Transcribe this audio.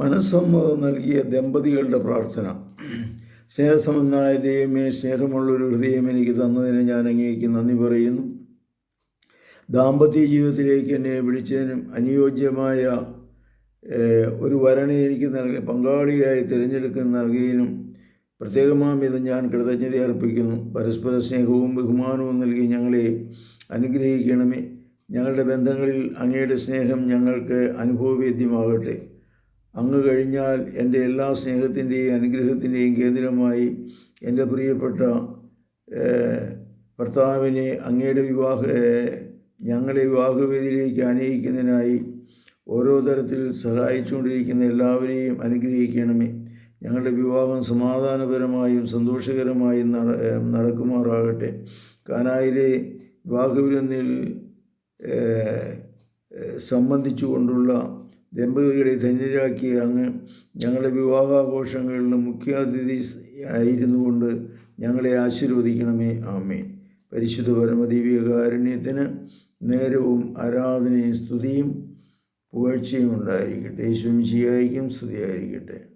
മനസ്സമ്മതം നൽകിയ ദമ്പതികളുടെ പ്രാർത്ഥന. സ്നേഹസമനായ ദൈവമേ സ്നേഹമുള്ളൊരു ഹൃദയം എനിക്ക് തന്നതിന് ഞാൻ അങ്ങേക്ക് നന്ദി പറയുന്നു. ദാമ്പത്യ ജീവിതത്തിലേക്ക് എന്നെ വിളിച്ചതിനും അനുയോജ്യമായ ഒരു വരനെ എനിക്ക് നൽകി പങ്കാളിയായി തിരഞ്ഞെടുക്കുന്ന നൽകിയതിനും പ്രത്യേകമാം ഇത് ഞാൻ കൃതജ്ഞത അർപ്പിക്കുന്നു. പരസ്പര സ്നേഹവും ബഹുമാനവും നൽകി ഞങ്ങളെ അനുഗ്രഹിക്കണമേ. ഞങ്ങളുടെ ബന്ധങ്ങളിൽ അങ്ങയുടെ സ്നേഹം ഞങ്ങൾക്ക് അനുഭവവേദ്യമാകട്ടെ. അങ്ങ് കഴിഞ്ഞാൽ എന്റെ എല്ലാ സ്നേഹത്തിന്റെയും അനുഗ്രഹത്തിന്റെയും കേന്ദ്രമായി എന്റെ പ്രിയപ്പെട്ട ഭർത്താവിനെ അങ്ങയുടെ വിവാഹ ഞങ്ങളെ വിവാഹവേദിയിലേക്ക് ആനയിക്കുന്നതിനായി ഓരോ തരത്തിൽ സഹായിച്ചുകൊണ്ടിരിക്കുന്ന എല്ലാവരെയും അനുഗ്രഹിക്കണമേ. ഞങ്ങളുടെ വിവാഹം സമാധാനപരമായും സന്തോഷകരമായും നട നടക്കുമാറാകട്ടെ. കാനായിലെ വിവാഹവിരുന്നിൽ സംബന്ധിച്ചുകൊണ്ടുള്ള ദമ്പതികളെ ധന്യരാക്കി അങ്ങ് ഞങ്ങളുടെ വിവാഹാഘോഷങ്ങളിലും മുഖ്യാതിഥി ആയിരുന്നു കൊണ്ട് ഞങ്ങളെ ആശീർവദിക്കണമേ. ആമേ പരിശുദ്ധ പരമദിവ്യകാരുണ്യത്തിന് നേരവും ആരാധനയും സ്തുതിയും പുകഴ്ചയും ഉണ്ടായിരിക്കട്ടെ. യേശുമിശിയായിരിക്കും സ്തുതിയായിരിക്കട്ടെ.